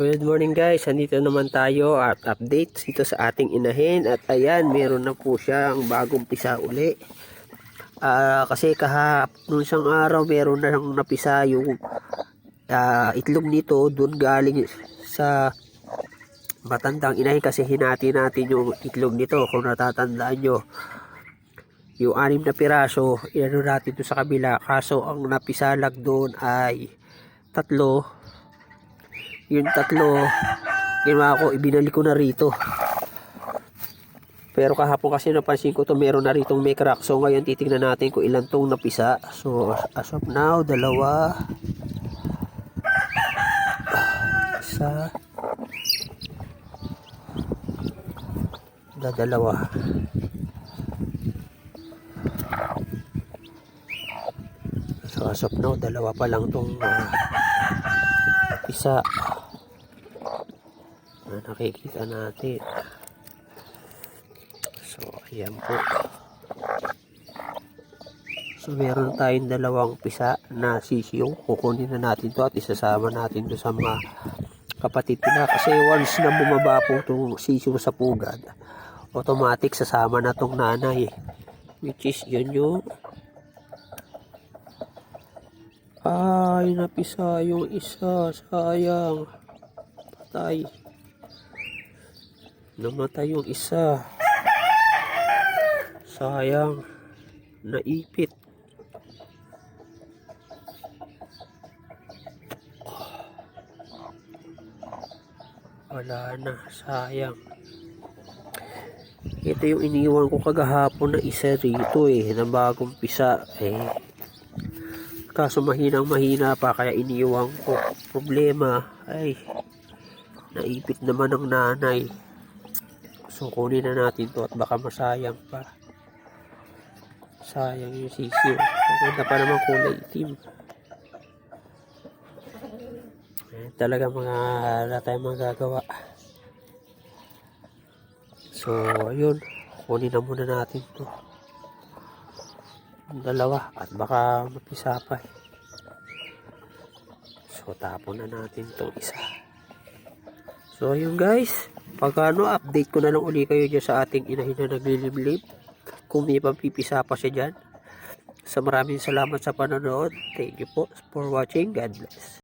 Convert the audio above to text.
Good morning guys, andito naman tayo at update dito sa ating inahin. At ayan, meron na po siyang bagong pisa uli. Ah, kasi kahap nung isang araw meron na siyang napisa yung ah, itlog nito. Doon galing sa matandang inahin kasi hinati natin yung itlog nito. Kung natatandaan nyo. Yung anim na piraso, inano natin doon sa kabila. Kaso ang napisalag doon ay tatlo yung tatlo. Ginawa ko ibinalik ko na rito. Pero kahapon kasi napansin ko to meron na rito may crack. So ngayon titingnan natin kung ilan tong napisa. So as of now dalawa. Isa. Dadalawa so as of now dalawa pa lang tong ah, isa na nakikita natin so ayan po so meron tayong dalawang pisa na sisiyong kukunin na natin to at isasama natin to sa mga kapatid nila kasi once na bumaba po itong sisiyong sa pugad automatic sasama na tong nanay which is yun yung ay, napisa yung isa. Sayang. Patay. Namatay yung isa. Sayang. Naipit. Wala na. Sayang. Ito yung iniwan ko kagahapon na isa rito eh. Na bagong pisa. Eh, kaso mahinang mahina pa kaya iniwan ko problema ay naipit naman ng nanay so kunin na natin to at baka masayang pa. Sayang yung sisiyo. Maganda pa naman kulay itim. Eh, talaga mga wala tayong magagawa. So ayun. Kunin na muna natin to. Ang dalawa. At baka mapisa pa eh. So tapon na natin tong isa. So ayun guys, pagkano update ko na lang uli kayo dyan sa ating inahin na nagliliblib. Kung may pampipisa pa siya dyan. Sa maraming salamat sa panonood. Thank you po for watching. God bless.